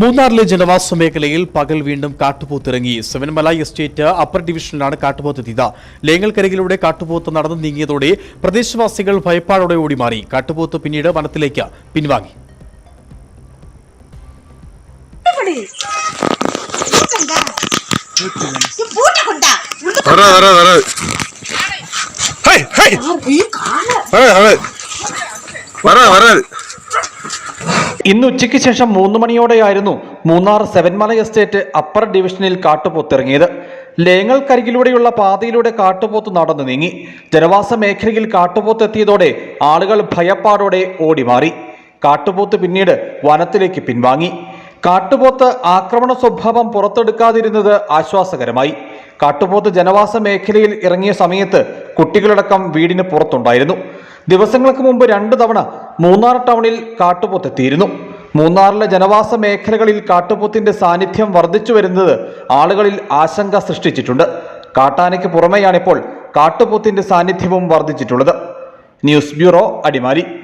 മൂന്നാറിലെ ജനവാസ മേഖലയിൽ പകൽ വീണ്ടും കാട്ടുപോത്തിറങ്ങി. സെവൻമല എസ്റ്റേറ്റ് അപ്പർ ഡിവിഷനിലാണ് കാട്ടുപോത്തെത്തിയത്. ലേങ്ങൽക്കരകിലൂടെ കാട്ടുപോത്ത് നടന്നു നീങ്ങിയതോടെ പ്രദേശവാസികൾ ഭയപ്പാടോടെ ഓടി മാറി കാട്ടുപോത്ത് പിന്നീട് വനത്തിലേക്ക് പിൻവാങ്ങി. വരാ വരാ. ഇന്ന് ഉച്ചയ്ക്ക് ശേഷം മൂന്ന് മണിയോടെയായിരുന്നു മൂന്നാർ സെവൻമല എസ്റ്റേറ്റ് അപ്പർ ഡിവിഷനിൽ കാട്ടുപോത്തിറങ്ങിയത്. ലേങ്ങൾക്കരികിലൂടെയുള്ള പാതയിലൂടെ കാട്ടുപോത്ത് നടന്നു നീങ്ങി. ജനവാസ മേഖലയിൽ കാട്ടുപോത്ത് എത്തിയതോടെ ആളുകൾ ഭയപ്പാടോടെ ഓടിമാറി. കാട്ടുപോത്ത് പിന്നീട് വനത്തിലേക്ക് പിൻവാങ്ങി. കാട്ടുപോത്ത് ആക്രമണ സ്വഭാവം പുറത്തെടുക്കാതിരുന്നത് ആശ്വാസകരമായി. കാട്ടുപോത്ത് ജനവാസ മേഖലയിൽ ഇറങ്ങിയ സമയത്ത് കുട്ടികളടക്കം വീടിന് പുറത്തുണ്ടായിരുന്നു. ദിവസങ്ങൾക്ക് മുമ്പ് രണ്ടു തവണ മൂന്നാർ ടൗണിൽ കാട്ടുപോത്തെത്തിയിരുന്നു മൂന്നാറിലെ ജനവാസ മേഖലകളിൽ കാട്ടുപോത്തിന്റെ സാന്നിധ്യം വർദ്ധിച്ചു വരുന്നത് ആളുകളിൽ ആശങ്ക സൃഷ്ടിച്ചിട്ടുണ്ട്. കാട്ടാനയ്ക്ക് പുറമെയാണിപ്പോൾ കാട്ടുപോത്തിന്റെ സാന്നിധ്യവും വർദ്ധിച്ചിട്ടുള്ളത്. News bureau Adimali.